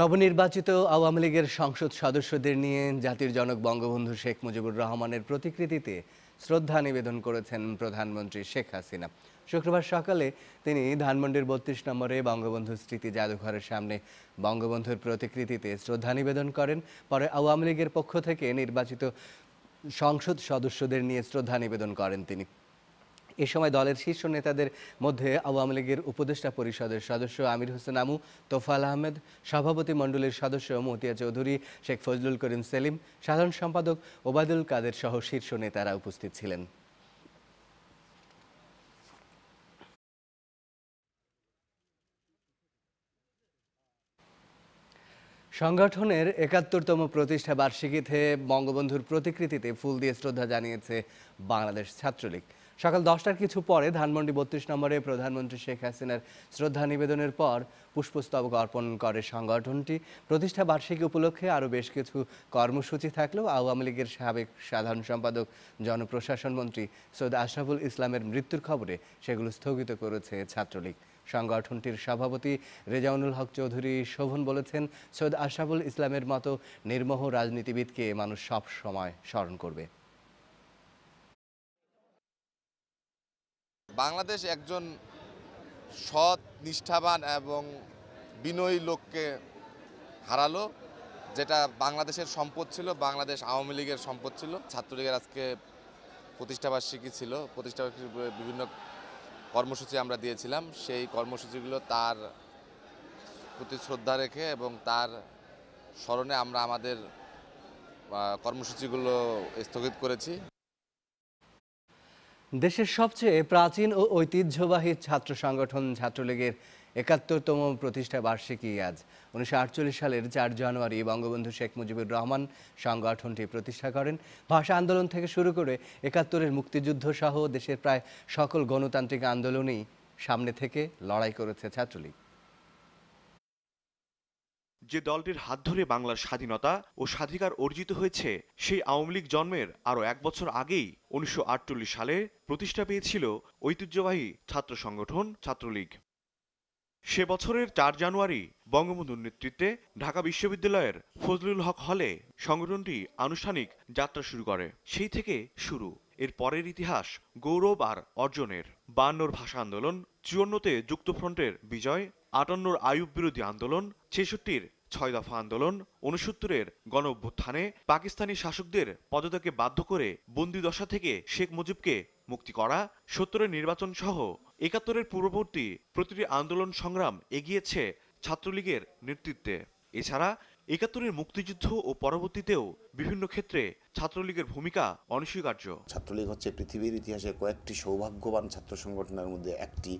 নবনির্বাচিত আওয়ামী লীগের সংসদ সদস্যদের নিয়ে জাতির জনক বঙ্গবন্ধু শেখ মুজিবুর রহমানের প্রতিকৃতিতে শ্রদ্ধা নিবেদন করেছেন প্রধানমন্ত্রী শেখ হাসিনা। শুক্রবার সকালে তিনি ধানমন্ডির বত্রিশ নম্বরে বঙ্গবন্ধু স্মৃতি জাদুঘরের সামনে বঙ্গবন্ধুর প্রতিকৃতিতে শ্রদ্ধা নিবেদন করেন। পরে আওয়ামী লীগের পক্ষ থেকে নির্বাচিত সংসদ সদস্যদের নিয়ে শ্রদ্ধা নিবেদন করেন তিনি। এ সময় দলের শীর্ষ নেতাদের মধ্যে আওয়ামী লীগের উপদেষ্টা পরিষদের সদস্য আমির হোসেন আমু তোফাল আহমেদ, সভাপতি মণ্ডলীর সদস্য মতিয়া চৌধুরী, শেখ ফজলুল করিম সেলিম, সাধারণ সম্পাদক ওবায়দুল কাদের সহ শীর্ষ নেতারা উপস্থিত ছিলেন। সংগঠনের একাত্তরতম প্রতিষ্ঠা বার্ষিকীতে বঙ্গবন্ধুর প্রতিকৃতিতে ফুল দিয়ে শ্রদ্ধা জানিয়েছে বাংলাদেশ ছাত্রলীগ। সকাল দশটার কিছু পরে ধানমন্ডি বত্রিশ নম্বরে প্রধানমন্ত্রী শেখ হাসিনার শ্রদ্ধা নিবেদনের পর পুষ্পস্তবক অর্পণ করে সংগঠনটি। প্রতিষ্ঠা বার্ষিকী উপলক্ষে আরও বেশ কিছু কর্মসূচি থাকলেও আওয়ামী লীগের সাবেক সাধারণ সম্পাদক, জনপ্রশাসন মন্ত্রী সৈয়দ আশরাফুল ইসলামের মৃত্যুর খবরে সেগুলো স্থগিত করেছে ছাত্রলীগ। সংগঠনটির সভাপতি রেজাউনুল হক চৌধুরী শোভন বলেছেন, সৈয়দ আশরাফুল ইসলামের মতো নির্মোহ রাজনীতিবিদকে মানুষ সব সময় স্মরণ করবে। বাংলাদেশ একজন সৎ, নিষ্ঠাবান এবং বিনয়ী লোককে হারালো, যেটা বাংলাদেশের সম্পদ ছিল, বাংলাদেশ আওয়ামী লীগের সম্পদ ছিল। ছাত্রলীগের আজকে প্রতিষ্ঠাবার্ষিকী ছিল। প্রতিষ্ঠাবার্ষিকীর বিভিন্ন কর্মসূচি আমরা দিয়েছিলাম। সেই কর্মসূচিগুলো তার প্রতি শ্রদ্ধা রেখে এবং তার স্মরণে আমরা আমাদের কর্মসূচিগুলো স্থগিত করেছি। দেশের সবচেয়ে প্রাচীন ও ঐতিহ্যবাহী ছাত্র সংগঠন ছাত্রলীগের একাত্তরতম প্রতিষ্ঠা বার্ষিকী আজ। উনিশশো আটচল্লিশ সালের চার জানুয়ারি বঙ্গবন্ধু শেখ মুজিবুর রহমান সংগঠনটি প্রতিষ্ঠা করেন। ভাষা আন্দোলন থেকে শুরু করে একাত্তরের মুক্তিযুদ্ধ সহ দেশের প্রায় সকল গণতান্ত্রিক আন্দোলনেই সামনে থেকে লড়াই করেছে ছাত্রলীগ। যে দলটির হাত ধরে বাংলার স্বাধীনতা ও স্বাধিকার অর্জিত হয়েছে, সেই আওয়ামী লীগ জন্মের আরও এক বছর আগেই উনিশশো আটচল্লিশ সালে প্রতিষ্ঠা পেয়েছিল ঐতিহ্যবাহী ছাত্র সংগঠন ছাত্রলীগ। সে বছরের চার জানুয়ারি বঙ্গবন্ধুর নেতৃত্বে ঢাকা বিশ্ববিদ্যালয়ের ফজলুল হক হলে সংগঠনটি আনুষ্ঠানিক যাত্রা শুরু করে। সেই থেকে শুরু। এর পরের ইতিহাস গৌরব আর অর্জনের। বায়ান্নর ভাষা আন্দোলন, চুয়ান্নতে যুক্তফ্রন্টের বিজয়, আটান্নর আয়ুব বিরোধী আন্দোলন, ছেষট্টির ছয় দফা আন্দোলন উনসত্তরের গণ অভ্যুত্থানে পাকিস্তানি শাসকদের পদত্যাগে বাধ্য করে বন্দি দশা থেকে শেখ মুজিবকে মুক্তি করা, সত্তরের নির্বাচন সহ একাত্তরের পূর্ববর্তী প্রতিটি আন্দোলন সংগ্রাম এগিয়েছে ছাত্রলীগের নেতৃত্বে। এছাড়া একাত্তরের মুক্তিযুদ্ধ ও পরবর্তীতেও বিভিন্ন ক্ষেত্রে ছাত্রলীগের ভূমিকা অনস্বীকার্য। ছাত্রলীগ হচ্ছে পৃথিবীর ইতিহাসে কয়েকটি সৌভাগ্যবান ছাত্র সংগঠনের মধ্যে একটি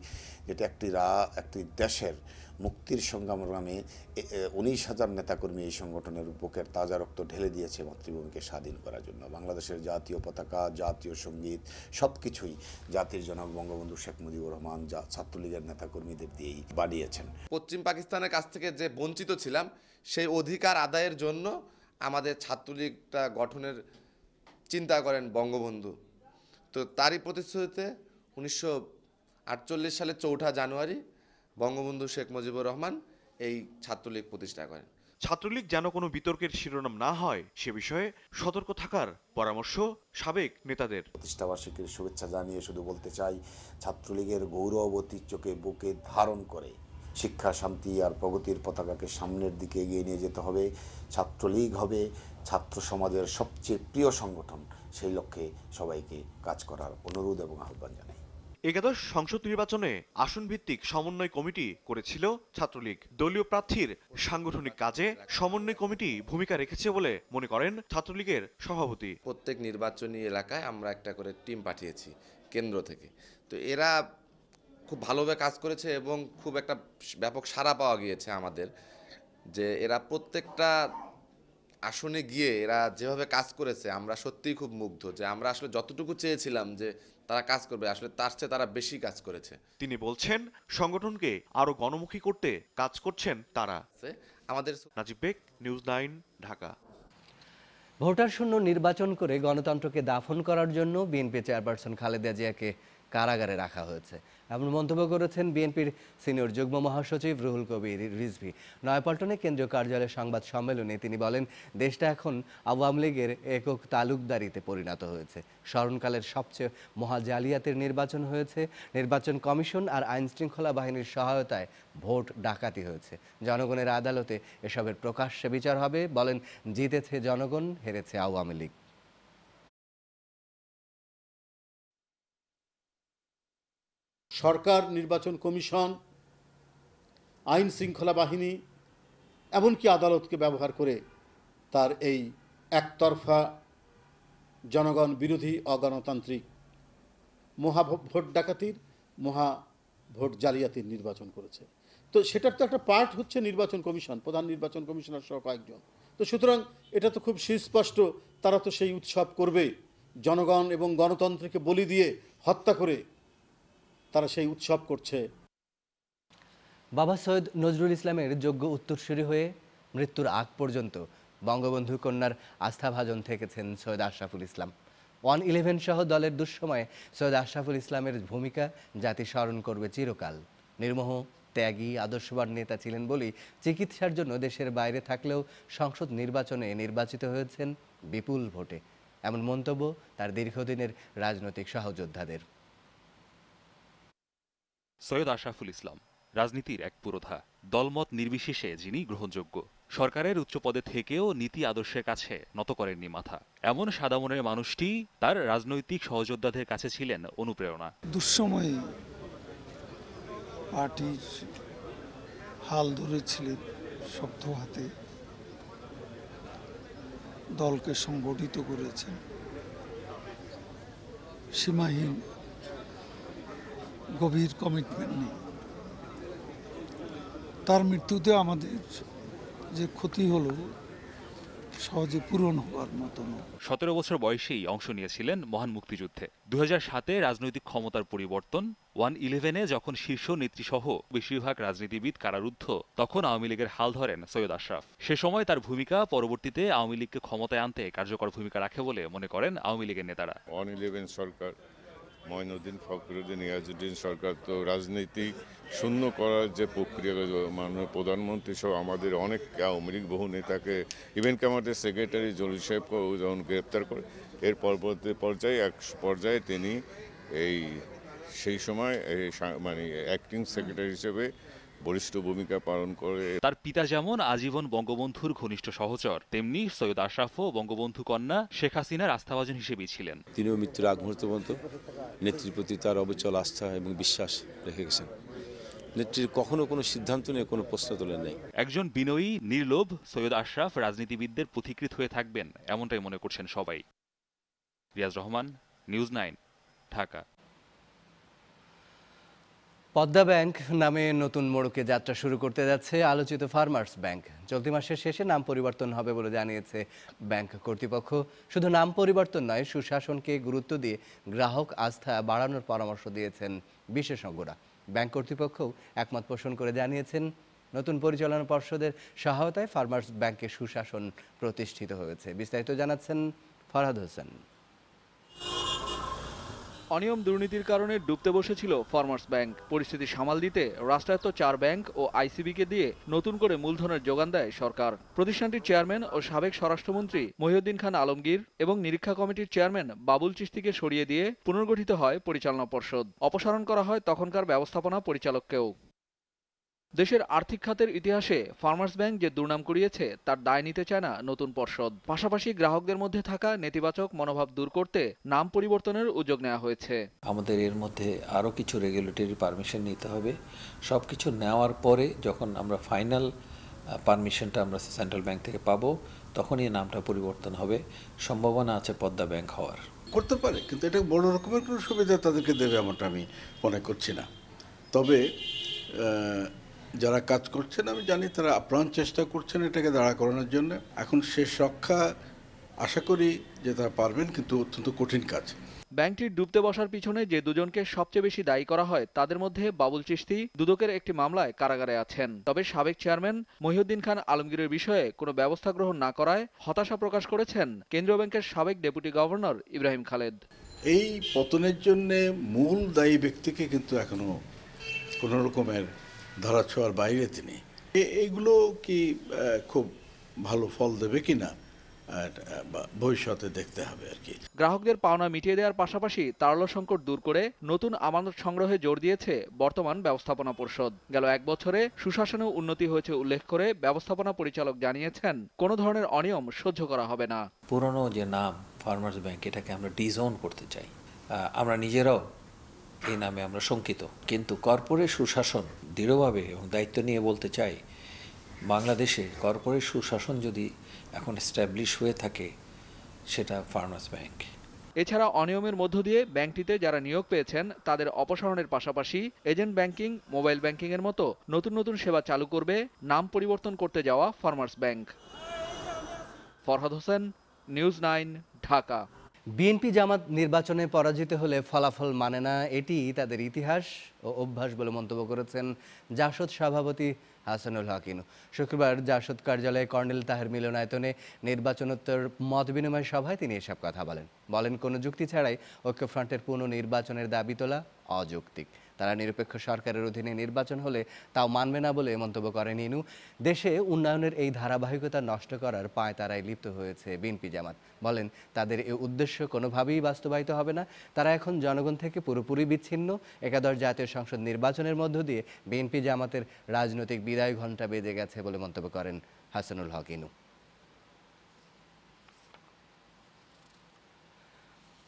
যেটা একটি রা একটি দেশের মুক্তির সংগ্রামে উনিশ হাজার নেতাকর্মী এই সংগঠনের বুকের তাজা রক্ত ঢেলে দিয়েছে মাতৃভূমিকে স্বাধীন করার জন্য। বাংলাদেশের জাতীয় পতাকা জাতীয় সংগীত সব কিছুই জাতির জনক বঙ্গবন্ধু শেখ মুজিবুর রহমান যা ছাত্রলীগের নেতাকর্মীদের দিয়েই বানিয়েছেন। পশ্চিম পাকিস্তানের কাছ থেকে যে বঞ্চিত ছিলাম সেই অধিকার আদায়ের জন্য আমাদের ছাত্রলীগটা গঠনের চিন্তা করেন বঙ্গবন্ধু। তো তারই প্রতিশ্রুতিতে উনিশশো আটচল্লিশ সালের চৌঠা জানুয়ারি বঙ্গবন্ধু শেখ মুজিবুর রহমান এই ছাত্রলীগ প্রতিষ্ঠা করেন। ছাত্রলীগ যেন কোনো বিতর্কের শিরোনাম না হয় সে বিষয়ে সতর্ক থাকার পরামর্শ সাবেক নেতাদের। প্রতিষ্ঠাবার্ষিকীর শুভেচ্ছা জানিয়ে শুধু বলতে চাই ছাত্রলীগের গৌরব ঐতিহ্যকে বুকে ধারণ করে শিক্ষা শান্তি আর প্রগতির পতাকাকে সামনের দিকে এগিয়ে নিয়ে যেতে হবে। ছাত্রলীগ হবে ছাত্র সমাজের সবচেয়ে প্রিয় সংগঠন সেই লক্ষ্যে সবাইকে কাজ করার অনুরোধ এবং আহ্বান জানাই। একাদশ সংসদ নির্বাচনে আসন ভিত্তিক সমন্বয় কমিটি করেছিল ছাত্রলীগ। দলীয় প্রার্থীর সাংগঠনিক কাজে সমন্বয় কমিটি ভূমিকা রেখেছে বলে মনে করেন ছাত্রলীগের সভাপতি। প্রত্যেক নির্বাচনী এলাকায় আমরা একটা করে টিম পাঠিয়েছি কেন্দ্র থেকে। তো এরা খুব ভালোভাবে কাজ করেছে এবং খুব একটা ব্যাপক সাড়া পাওয়া গিয়েছে আমাদের যে এরা প্রত্যেকটা আসনে গিয়ে এরা যেভাবে কাজ করেছে আমরা সত্যিই খুব মুগ্ধ যে আমরা আসলে যতটুকু চেয়েছিলাম যে তারা কাজ করবে আসলে তার চেয়ে তারা বেশি কাজ করেছে। তিনি বলছেন সংগঠনকে আরও গণমুখী করতে কাজ করছেন তারা। আমাদের নাজিব বেগ নিউজ নাইন ঢাকা। ভোটার শূন্য নির্বাচন করে গণতন্ত্রকে দাফন করার জন্য বিএনপি চেয়ারপারসন খালেদা জিয়াকে কারাগারে রাখা হয়েছে। এমন মন্তব্য করেছেন বিএনপির সিনিয়র যুগ্ম মহাসচিব রুহুল কবির রিজভি। নয়াপল্টনে কেন্দ্রীয় কার্যালয়ে সংবাদ সম্মেলনে তিনি বলেন, দেশটা এখন আওয়ামী লীগের একক তালুকদারিতে পরিণত হয়েছে। স্মরণকালের সবচেয়ে মহা জালিয়াতির নির্বাচন হয়েছে। নির্বাচন কমিশন আর আইন শৃঙ্খলা বাহিনীর সহায়তায় ভোট ডাকাতি হয়েছে। জনগণের আদালতে এসবের প্রকাশ্যে বিচার হবে বলেন, জিতেছে জনগণ, হেরেছে আওয়ামী লীগ। সরকার, নির্বাচন কমিশন, আইন শৃঙ্খলা বাহিনী, এমনকি আদালতকে ব্যবহার করে তার এই একতরফা জনগণ বিরোধী অগণতান্ত্রিক মহাভোট ভোট ডাকাতির মহা ভোট জালিয়াতির নির্বাচন করেছে। তো সেটার তো একটা পার্ট হচ্ছে নির্বাচন কমিশন, প্রধান নির্বাচন কমিশনার সহ কয়েকজন। তো সুতরাং এটা তো খুব সুস্পষ্ট, তারা তো সেই উৎসব করবে। জনগণ এবং গণতন্ত্রকে বলি দিয়ে হত্যা করে তারা সেই উৎসব করছে। বাবা সৈয়দ নজরুল ইসলামের যোগ্য উত্তরসূরি হয়ে মৃত্যুর আগ পর্যন্ত বঙ্গবন্ধু কন্যার আস্থাভাজন থেকেছেন সৈয়দ আশরাফুল ইসলাম। ওয়ান ইলেভেন সহ দলের দুঃসময়ে সৈয়দ আশরাফুল ইসলামের ভূমিকা জাতি স্মরণ করবে চিরকাল। নির্মোহ, ত্যাগী, আদর্শবান নেতা ছিলেন বলেই চিকিৎসার জন্য দেশের বাইরে থাকলেও সংসদ নির্বাচনে নির্বাচিত হয়েছেন বিপুল ভোটে। এমন মন্তব্য তার দীর্ঘদিনের রাজনৈতিক সহযোদ্ধাদের। সৈয়দ আশরাফুল ইসলাম, রাজনীতির এক পুরোধা, দলমত নির্বিশেষে যিনি গ্রহণযোগ্য। সরকারের উচ্চ পদে থেকেও নীতি আদর্শের কাছে নত করেননি মাথা। এমন সাদামনের মানুষটি তার রাজনৈতিক সহযোদ্ধাদের কাছে ছিলেন অনুপ্রেরণা। দুঃসময়ে পার্টির হাল ধরেছিলেন শক্ত হাতে। দলকে সংগঠিত করেছেন। সীমাহীন গভীর কমিটমেন্ট নিয়ে। তার মৃত্যুতে আমাদের যে ক্ষতি হলো সহজে পূরণ হওয়ার মতো সতেরো বছর বয়সেই অংশ নিয়েছিলেন মহান মুক্তিযুদ্ধে। দু সাতে রাজনৈতিক ক্ষমতার পরিবর্তন ওয়ান ইলেভেনে যখন শীর্ষ নেত্রীসহ বেশিরভাগ রাজনীতিবিদ কারারুদ্ধ তখন আওয়ামী লীগের হাল ধরেন সৈয়দ আশরাফ। সে সময় তার ভূমিকা পরবর্তীতে আওয়ামী লীগকে ক্ষমতায় আনতে কার্যকর ভূমিকা রাখে বলে মনে করেন আওয়ামী লীগের নেতারা। ওয়ান ইলেভেন সরকার মঈনুদ্দিন ফখরুদ্দিন ইয়াজুদ্দিন সরকার তো রাজনীতি শূন্য করার যে প্রক্রিয়া, মাননীয় প্রধানমন্ত্রী সহ আমাদের অনেক আওয়ামী লীগ বহু নেতাকে ইভেন কি আমাদের সেক্রেটারি জলিল সাহেবকে যখন গ্রেপ্তার করে, এর পরবর্তী পর্যায়ে এক পর্যায়ে তিনি এই, সেই সময় মানে অ্যাক্টিং সেক্রেটারি হিসেবে বরিষ্ঠ ভূমিকা পালন করে। তার পিতা যেমন আজীবন বঙ্গবন্ধুর ঘনিষ্ঠ সহচর তেমনি সৈয়দ আশরাফও বঙ্গবন্ধু কন্যা শেখ হাসিনার আস্থাভাজন হিসেবেই ছিলেন। তিনিও মৃত্যুর আগ মুহূর্ত পর্যন্ত নেত্রীর প্রতি তার অবিচল আস্থা এবং বিশ্বাস রেখে গেছেন। নেত্রীর কখনো কোনো সিদ্ধান্ত নিয়ে কোনো প্রশ্ন তোলেন নাই। একজন বিনয়ী নির্লোভ সৈয়দ আশরাফ রাজনীতিবিদদের পথিকৃত হয়ে থাকবেন এমনটাই মনে করছেন সবাই। Riaz Rahman news nine Dhaka. Padma bank নামে নতুন মোড়কে যাত্রা শুরু করতে যাচ্ছে আলোচিত ফার্মার্স ব্যাংক। চলতি মাসের শেষে নাম পরিবর্তন হবে বলে জানিয়েছে ব্যাংক কর্তৃপক্ষ। শুধু নাম পরিবর্তন নয়, সুশাসনকে গুরুত্ব দিয়ে গ্রাহক আস্থা বাড়ানোর পরামর্শ দিয়েছেন বিশেষজ্ঞরা। ব্যাংক কর্তৃপক্ষও একমত পোষণ করে জানিয়েছেন, নতুন পরিচালনা পর্ষদের সহায়তায় ফার্মার্স ব্যাংকে সুশাসন প্রতিষ্ঠিত হয়েছে। বিস্তারিত জানাচ্ছেন ফরহাদ হোসেন। অনিয়ম দুর্নীতির কারণে ডুবতে বসেছিল ফার্মার্স ব্যাংক পরিস্থিতি সামাল দিতে রাষ্ট্রায়ত্ত চার ব্যাংক ও আইসিবিকে দিয়ে নতুন করে মূলধনের যোগান দেয় সরকার। প্রতিষ্ঠানটির চেয়ারম্যান ও সাবেক স্বরাষ্ট্রমন্ত্রী মহিউদ্দিন খান আলমগীর এবং নিরীক্ষা কমিটির চেয়ারম্যান বাবুল চিস্তিকে সরিয়ে দিয়ে পুনর্গঠিত হয় পরিচালনা পর্ষদ। অপসারণ করা হয় তখনকার ব্যবস্থাপনা পরিচালককেও। দেশের আর্থিক খাতের ইতিহাসে ফার্মার্স ব্যাংক যে দুর্নাম করিয়েছে তার দায় নিতে চায় না নতুন পর্ষদ। পাশাপাশি গ্রাহকদের মধ্যে থাকা নেতিবাচক মনোভাব দূর করতে নাম পরিবর্তনের উদ্যোগ নেওয়া হয়েছে। আমাদের এর মধ্যে আরও কিছু রেগুলেটরি পারমিশন নিতে হবে। সব কিছু নেওয়ার পরে যখন আমরা ফাইনাল পারমিশনটা আমরা সেন্ট্রাল ব্যাংক থেকে পাবো তখনই নামটা পরিবর্তন হবে। সম্ভাবনা আছে পদ্মা ব্যাংক হওয়ার। করতে পারে কিন্তু এটা বড় রকমের কোনো সুবিধা তাদেরকে দেবে এমনটা আমি মনে করছি না। তবে যারা কাজ করছেন আমি জানি তারা আপ্রাণ চেষ্টা করছেন এটাকে দাঁড়া করানোর জন্য। এখন শেষ রক্ষা আশা করি যে তারা পারবেন কিন্তু অত্যন্ত কঠিন কাজ। ব্যাংকটির ডুবতে বসার পিছনে যে দুজনকে সবচেয়ে বেশি দায়ী করা হয় তাদের মধ্যে বাবুল চিস্তি দুদকের একটি মামলায় কারাগারে আছেন। তবে সাবেক চেয়ারম্যান মহিউদ্দিন খান আলমগীরের বিষয়ে কোনো ব্যবস্থা গ্রহণ না করায় হতাশা প্রকাশ করেছেন কেন্দ্রীয় ব্যাংকের সাবেক ডেপুটি গভর্নর ইব্রাহিম খালেদ। এই পতনের জন্যে মূল দায়ী ব্যক্তিকে কিন্তু এখনও কোনো রকমের ধরাছোঁয়ার বাইরে তিনি। এ- এইগুলো কি খুব ভালো ফল দেবে কি না? আর, আহ, বা- ভবিষ্যতে দেখতে হবে আর কি। গ্রাহকদের পাওনা মিটিয়ে দেওয়ার পাশাপাশি তারল্য সংকট দূর করে নতুন আমানত সংগ্রহে জোর দিয়েছে বর্তমান ব্যবস্থাপনা পর্ষদ। গেল এক বছরে সুশাসনেও উন্নতি হয়েছে উল্লেখ করে ব্যবস্থাপনা পরিচালক জানিয়েছেন কোনো ধরনের অনিয়ম সহ্য করা হবে না। পুরনো যে নাম ফার্মার্স ব্যাংক এটাকে আমরা ডিজোন করতে চাই। আমরা নিজেরাও এই নামে আমরা শঙ্কিত। কিন্তু কর্পোরেট সুশাসন দৃঢ়ভাবে এবং দায়িত্ব নিয়ে বলতে চাই, বাংলাদেশে কর্পোরেট সুশাসন যদি এখন এস্টাবলিশ হয়ে থাকে, সেটা ফার্মার্স ব্যাংক এছাড়া অনিয়মের মধ্য দিয়ে ব্যাংকটিতে যারা নিয়োগ পেয়েছেন, তাদের অপসারণের পাশাপাশি এজেন্ট ব্যাংকিং, মোবাইল ব্যাংকিং এর মতো নতুন নতুন সেবা চালু করবে নাম পরিবর্তন করতে যাওয়া farmers bank Farhad Hossain news nine Dhaka. BNP Jamaat নির্বাচনে পরাজিত হলে ফলাফল মানে না, এটি তাদের ইতিহাস ও অভ্যাস বলে মন্তব্য করেছেন জাসদ সভাপতি হাসানুল হাকিন শুক্রবার জাসদ কার্যালয়ে কর্নেল তাহের মিলনায়তনে নির্বাচনোত্তর মত বিনিময় সভায় তিনি এসব কথা বলেন। বলেন, কোনো যুক্তি ছাড়াই ঐক্যফ্রন্টের পুনঃ নির্বাচনের দাবি তোলা অযৌক্তিক। তারা নিরপেক্ষ সরকারের অধীনে নির্বাচন হলে তাও মানবে না বলে মন্তব্য করেন ইনু দেশে উন্নয়নের এই ধারাবাহিকতা নষ্ট করার পায় তারাই লিপ্ত হয়েছে বিএনপি জামাত। বলেন, তাদের এই উদ্দেশ্য কোনোভাবেই বাস্তবায়িত হবে না। তারা এখন জনগণ থেকে পুরোপুরি বিচ্ছিন্ন। একাদশ জাতীয় সংসদ নির্বাচনের মধ্য দিয়ে বিএনপি জামাতের রাজনৈতিক বিদায় ঘণ্টা বেজে গেছে বলে মন্তব্য করেন হাসানুল হক ইনু।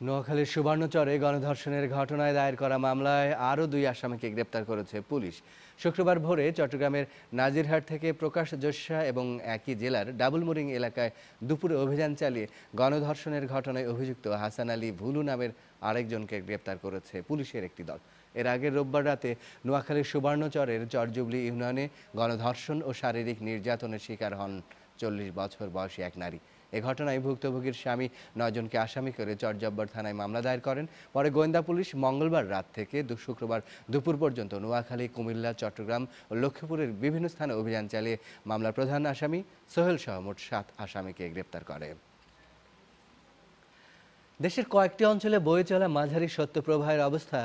নোয়াখালীর সুবর্ণচরে গণধর্ষণের ঘটনায় দায়ের করা মামলায় আরও দুই আসামিকে গ্রেপ্তার করেছে পুলিশ। শুক্রবার ভোরে চট্টগ্রামের নাজিরহাট থেকে প্রকাশ জোসা এবং একই জেলার ডাবলমুরিং এলাকায় দুপুরে অভিযান চালিয়ে গণধর্ষণের ঘটনায় অভিযুক্ত হাসান আলী ভুলু নামের আরেকজনকে গ্রেপ্তার করেছে পুলিশের একটি দল। এর আগে রোববার রাতে নোয়াখালীর সুবর্ণচরের চরজুবলি ইউনিয়নে গণধর্ষণ ও শারীরিক নির্যাতনের শিকার হন চল্লিশ বছর বয়সী এক নারী। এ ঘটনায় ভুক্তভোগীর স্বামী নয়জনকে আসামি করে চরজব্বর থানায় মামলা দায়ের করেন। পরে গোয়েন্দা পুলিশ মঙ্গলবার রাত থেকে শুক্রবার দুপুর পর্যন্ত নোয়াখালী, কুমিল্লা, চট্টগ্রাম ও লক্ষ্মীপুরের বিভিন্ন স্থানে অভিযান চালিয়ে মামলার প্রধান আসামি সোহেল সহ মোট সাত আসামিকে গ্রেপ্তার করে। দেশের কয়েকটি অঞ্চলে বয়ে চলা মাঝারি শৈত্যপ্রবাহের অবস্থা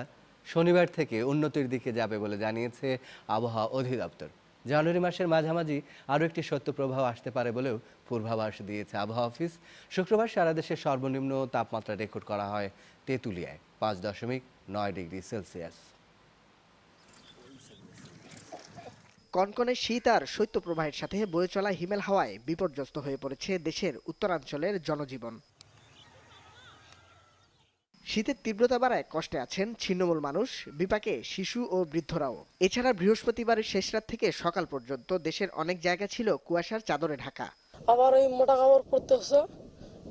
শনিবার থেকে উন্নতির দিকে যাবে বলে জানিয়েছে আবহাওয়া অধিদপ্তর। জানুয়ারি মাসের মাঝামাঝি আরও একটি শৈত্যপ্রবাহ আসতে পারে বলেও পূর্বাভাস দিয়েছে আবহাওয়া অফিস। শুক্রবার সারা দেশে সর্বনিম্ন তাপমাত্রা রেকর্ড করা হয় তেঁতুলিয়ায়, পাঁচ দশমিক নয় ডিগ্রি সেলসিয়াস। কনকনে শীত আর শৈত্যপ্রবাহের সাথে বয়ে চলা হিমেল হাওয়ায় বিপর্যস্ত হয়ে পড়েছে দেশের উত্তরাঞ্চলের জনজীবন। শীতের তীব্রতা বাড়ায় কষ্টে আছেন ছিন্নমূল মানুষ বিপাকে শিশু ও বৃদ্ধরাও। এছাড়া বৃহস্পতিবারের শেষ রাত থেকে সকাল পর্যন্ত দেশের অনেক জায়গা ছিল কুয়াশার চাদরে ঢাকা। আবার ওই মোটা কাপড় পড়তে হচ্ছে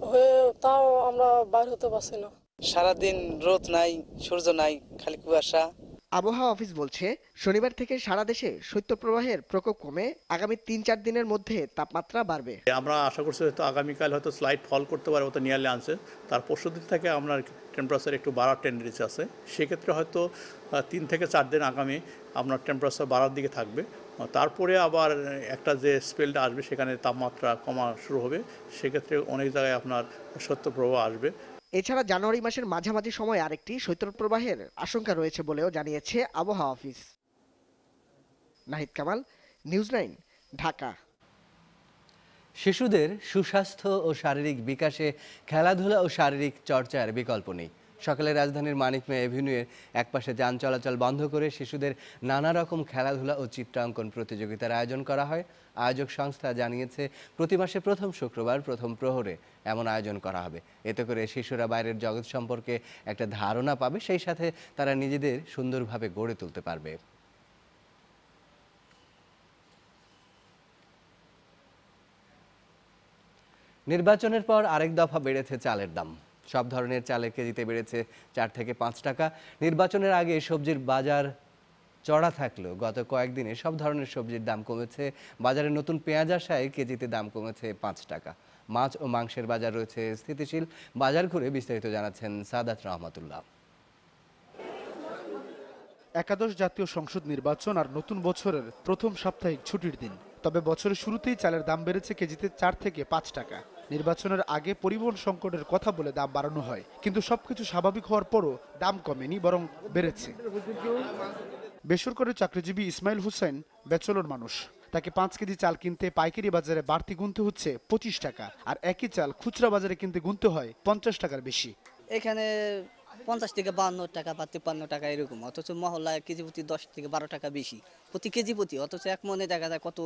হয়ে তাও আমরা বাইর হতে পারছি না। সারাদিন রোদ নাই সূর্য নাই খালি কুয়াশা। আবহাওয়া অফিস বলছে, শনিবার থেকে সারা দেশে শৈত্যপ্রবাহের প্রকোপ কমে আগামী তিন চার দিনের মধ্যে তাপমাত্রা বাড়বে। আমরা আশা করছি হয়তো আগামীকাল হয়তো স্লাইড ফল করতে পারে ওটা নিয়ারলি আনছে তার পরশু দিন থেকে আপনার টেম্পারেচার একটু বাড়ার টেন্ডেন্সি আছে। সেক্ষেত্রে হয়তো তিন থেকে চার দিন আগামী আপনার টেম্পারেচার বাড়ার দিকে থাকবে। তারপরে আবার একটা যে স্পেলটা আসবে সেখানে তাপমাত্রা কমা শুরু হবে। সেক্ষেত্রে অনেক জায়গায় আপনার সত্যপ্রবাহ আসবে। এছাড়া জানুয়ারি মাসের মাঝামাঝি সময় আরেকটি শৈত্যপ্রবাহের আশঙ্কা রয়েছে বলেও জানিয়েছে আবহাওয়া office. Nahid Kamal, news nine, Dhaka. শিশুদের সুস্বাস্থ্য ও শারীরিক বিকাশে খেলাধুলা ও শারীরিক চর্চার বিকল্প নেই। সকালে রাজধানীর মানিক মে এভিনিউয়ের একপাশে যান চলাচল বন্ধ করে শিশুদের নানা রকম খেলাধুলা ও চিত্রাঙ্কন প্রতিযোগিতার আয়োজন করা হয়। আয়োজক সংস্থা জানিয়েছে, প্রতি মাসে প্রথম শুক্রবার, প্রথম প্রহরে এমন আয়োজন করা হবে। এতে করে শিশুরা বাইরের জগৎ সম্পর্কে একটা ধারণা পাবে, সেই সাথে তারা নিজেদের সুন্দরভাবে গড়ে তুলতে পারবে। নির্বাচনের পর আরেক দফা বেড়েছে চালের দাম। সব ধরনের চালের কেজিতে বেড়েছে চার থেকে পাঁচ টাকা। নির্বাচনের আগে সবজির বাজার চড়া থাকলেও গত কয়েকদিনে সব ধরনের সবজির দাম কমেছে। বাজারে নতুন পেঁয়াজ আসায় কেজিতে দাম কমেছে পাঁচ টাকা। মাছ ও মাংসের বাজার রয়েছে স্থিতিশীল। বাজার ঘুরে বিস্তারিত জানাচ্ছেন সাদাত রহমতুল্লাহ। একাদশ জাতীয় সংসদ নির্বাচন আর নতুন বছরের প্রথম সাপ্তাহিক ছুটির দিন। তবে বছরের শুরুতেই চালের দাম বেড়েছে কেজিতে চার থেকে পাঁচ টাকা। নির্বাচনের আগে পরিবহন সংকটের কথা বলে দাম বাড়ানো হয়। কিন্তু সবকিছু স্বাভাবিক হওয়ার পরও দাম কমেনি, বরং বেড়েছে। বেসরকারি চাকরিজীবী ইসমাইল হোসেন বেচলর মানুষ। তাকে পাঁচ কেজি চাল কিনতে পাইকারি বাজারে বাড়তি গুনতে হচ্ছে পঁচিশ টাকা, আর একই চাল খুচরা বাজারে কিনতে গুনতে হয় পঞ্চাশ টাকার বেশি। এখানে পঞ্চাশ থেকে বান্ন টাকা বা তিপ্পান্ন টাকা এরকম, অথচ মহল্লায় কেজি প্রতি দশ থেকে বারো টাকা বেশি, প্রতি কেজি প্রতি, অথচ এক মনে দেখা যায় কত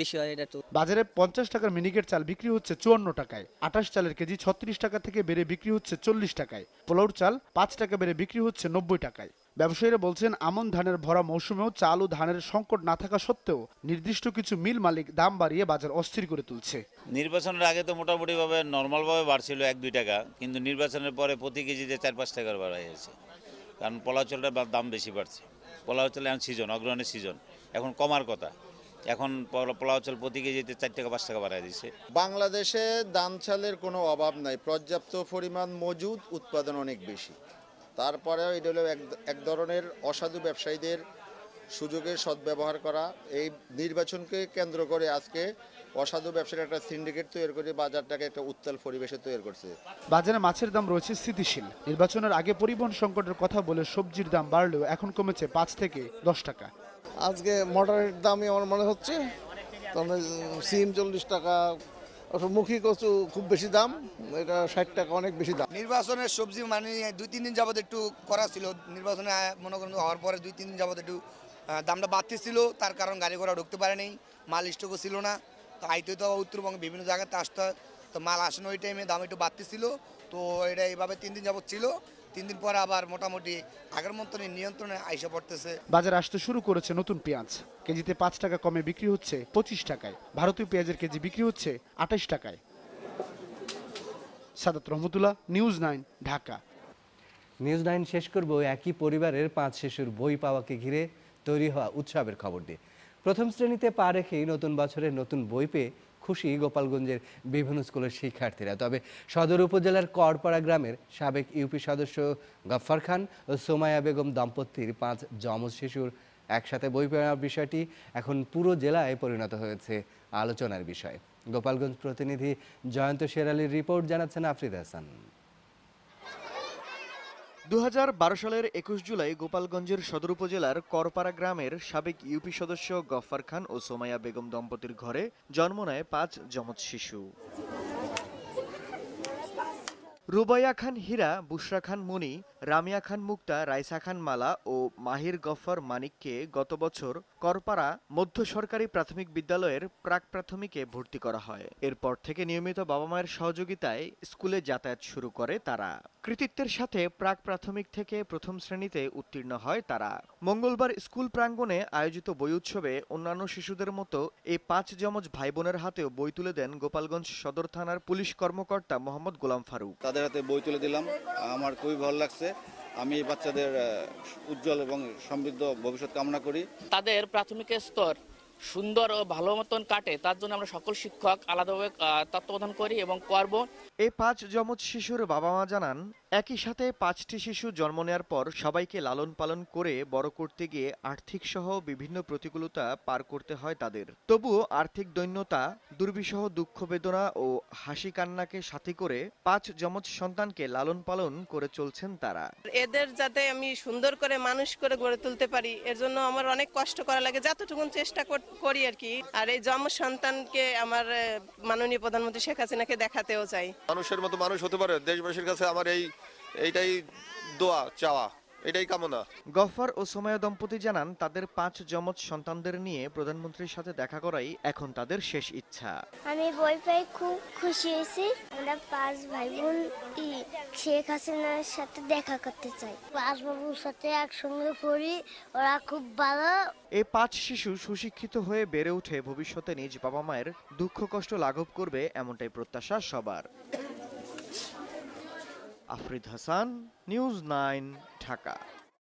বেশি হয় এটা তো। বাজারে পঞ্চাশ টাকার মিনিকেট চাল বিক্রি হচ্ছে চুয়ান্ন টাকায় আঠাশ চালের কেজি ছত্রিশ টাকা থেকে বেড়ে বিক্রি হচ্ছে চল্লিশ টাকায় পোলাউর চাল পাঁচ টাকা বেড়ে বিক্রি হচ্ছে নব্বই টাকায়। ব্যবসায়ীরা বলছেন আমন ধানের ভরা মৌসুমেও চাল ও ধানের সংকট না থাকা সত্ত্বেও নির্দিষ্ট কিছু মিল মালিক দাম বাড়িয়ে বাজার অস্থির করে তুলছে। নির্বাচনের আগে তো মোটামুটিভাবে নর্মালভাবে বাড়ছিল এক দুই টাকা কিন্তু নির্বাচনের পরে প্রতি কেজিতে চার পাঁচ টাকার বাড়া হয়েছে। কারণ পোলাও চালটার দাম বেশি বাড়ছে। পোলাও চাল এখন সিজন অগ্রহণের সিজন এখন কমার কথা। এখন পোলা- পোলাও চাল প্রতি কেজিতে চার টাকা পাঁচ টাকা বাড়ায় দিচ্ছে বাংলাদেশে ধান চালের কোনো অভাব নাই পর্যাপ্ত পরিমাণ মজুদ উৎপাদন অনেক বেশি। তারপরেও এটা হলো এক এক ধরনের অসাধু ব্যবসায়ীদের সুযোগের সদ্ব্যবহার করা। এই নির্বাচনকে কেন্দ্র করে আজকে অসাধু ব্যবসায়ীর একটা সিন্ডিকেট তৈরি করে বাজারটাকে একটা উত্তাল পরিবেশে তৈরি করছে। বাজারে মাছের দাম রয়েছে স্থিতিশীল। নির্বাচনের আগে পরিবহন সংকটের কথা বলে সবজির দাম বাড়লেও এখন কমেছে পাঁচ থেকে দশ টাকা। আজকে মডারেট দামই আমার মনে হচ্ছে। তাহলে সিম চল্লিশ টাকা মুখী কচু খুব বেশি দাম, এটা ষাট টাকা অনেক বেশি দাম। নির্বাচনের সবজি মানে দুই, তিন দিন যাবত একটু করা ছিল, নির্বাচনে মনে করেন হওয়ার পরে দুই, তিন দিন যাবত একটু দামটা দামটা বাড়তেছিল, তার কারণ গাড়ি ঘোড়া ঢুকতে পারেনি মাল স্টকও ছিল না। তো আইতে তো উত্তরবঙ্গে বিভিন্ন জায়গাতে আসতে হয়। তো মাল আসে না ওই টাইমে দাম একটু বাড়তে ছিল তো এটা এইভাবে তিন দিন যাবত ছিল। তিন দিন পরে আবার মোটামুটি আগের মতনই নিয়ন্ত্রণে আইসা পড়তেছে। বাজারে আসতে শুরু করেছে নতুন পেঁয়াজ। কেজিতে পাঁচ টাকা কমে বিক্রি হচ্ছে পঁচিশ টাকায়। ভারতীয় পেঁয়াজের কেজি বিক্রি হচ্ছে আঠাশ টাকায়। Sadat Rahmatullah news nine Dhaka. News nine শেষ করব। একই পরিবারের পাঁচ শিশুর বই পাওয়াকে ঘিরে তৈরি হওয়া উৎসবের খবর দিয়ে প্রথম শ্রেণীতে পা রেখেই নতুন বছরের নতুন বই পেয়ে খুশি গোপালগঞ্জের বিভিন্ন স্কুলের শিক্ষার্থীরা। তবে সদর উপজেলার করপাড়া গ্রামের সাবেক ইউপি সদস্য গফফার খান ও সোমায়া বেগম দম্পতির পাঁচ যমজ শিশুর একসাথে বই পাওয়ার বিষয়টি এখন পুরো জেলায় পরিণত হয়েছে আলোচনার বিষয়। গোপালগঞ্জ প্রতিনিধি জয়ন্ত শেরালির রিপোর্ট জানাচ্ছেন আফরিদ হাসান। দু হাজার বারো সালের একুশ জুলাই গোপালগঞ্জের সদর উপজেলার করপাড়া গ্রামের সাবেক ইউপি সদস্য গফফার খান ও সোমাইয়া বেগম দম্পতির ঘরে জন্ম নেয় পাঁচ যমজ শিশু। রুবাইয়া খান হীরা বুশরা খান মুনি, রামিয়া খান মুক্তা, রাইসা খান মালা ও মাহির গফর মানিককে গত বছর করপাড়া মধ্য সরকারি প্রাথমিক বিদ্যালয়ের প্রাক প্রাথমিকে ভর্তি করা হয়। এরপর থেকে নিয়মিত বাবা মায়ের সহযোগিতায় স্কুলে যাতায়াত শুরু করে তারা। কৃতিত্বের সাথে প্রাক প্রাথমিক থেকে প্রথম শ্রেণীতে উত্তীর্ণ হয় তারা। মঙ্গলবার স্কুল প্রাঙ্গণে আয়োজিত বই উৎসবে অন্যান্য শিশুদের মতো এই পাঁচ যমজ ভাই বোনের হাতেও বই তুলে দেন গোপালগঞ্জ সদর থানার পুলিশ কর্মকর্তা মোহাম্মদ গোলাম ফারুক। তাদের হাতে বই তুলে দিলাম। আমার খুবই ভালো লাগছে। আমি এই বাচ্চাদের উজ্জ্বল এবং সমৃদ্ধ ভবিষ্যৎ কামনা করি। তাদের প্রাথমিক স্তর সুন্দর ও ভালো মতন কাটে, তার জন্য আমরা সকল শিক্ষক আলাদাভাবে তত্ত্বাবধান করি এবং করব। এই পাঁচ যমজ শিশুর বাবা মা জানান একই সাথে পাঁচটি শিশু জন্ম নেওয়ার পর সবাইকে লালন পালন করে বড় করতে গিয়ে আর্থিক সহ বিভিন্ন প্রতিকূলতা পার করতে হয় তাদের। তবুও আর্থিক দৈন্যতা দুর্বিষহ দুঃখ বেদনা ও হাসি কান্নাকে সাথী করে পাঁচ যমজ সন্তানকে লালন পালন করে চলছেন তারা। এদের যাতে আমি সুন্দর করে মানুষ করে গড়ে তুলতে পারি এর জন্য আমার অনেক কষ্ট করা লাগে যতটুকু চেষ্টা করি আর কি। আর এই জন্ম সন্তানকে আমার মাননীয় প্রধানমন্ত্রী শেখ হাসিনাকে দেখাতেও চাই। মানুষের মতো মানুষ হতে পারে দেশবাসীর কাছে আমার এই এইটাই দোয়া চাওয়া এটাই কামনা। গফফার ও সোমায়া দম্পতি জানান তাদের পাঁচ যমজ সন্তানদের নিয়ে প্রধানমন্ত্রীর সাথে দেখা করাই এখন তাদের শেষ ইচ্ছা। আমি বই পেয়ে খুব খুশি হয়েছি। আমরা পাঁচ ভাই বোন ই শেখ হাসিনার সাথে দেখা করতে চাই। পাঁচ বাবুর সাথে একসঙ্গে পড়ি ওরা খুব ভালো। এই পাঁচ শিশু সুশিক্ষিত হয়ে বেড়ে উঠে ভবিষ্যতে নিজ বাবা মায়ের দুঃখ কষ্ট লাঘব করবে এমনটাই প্রত্যাশা সবার। Afrid Hasan news nine Dhaka.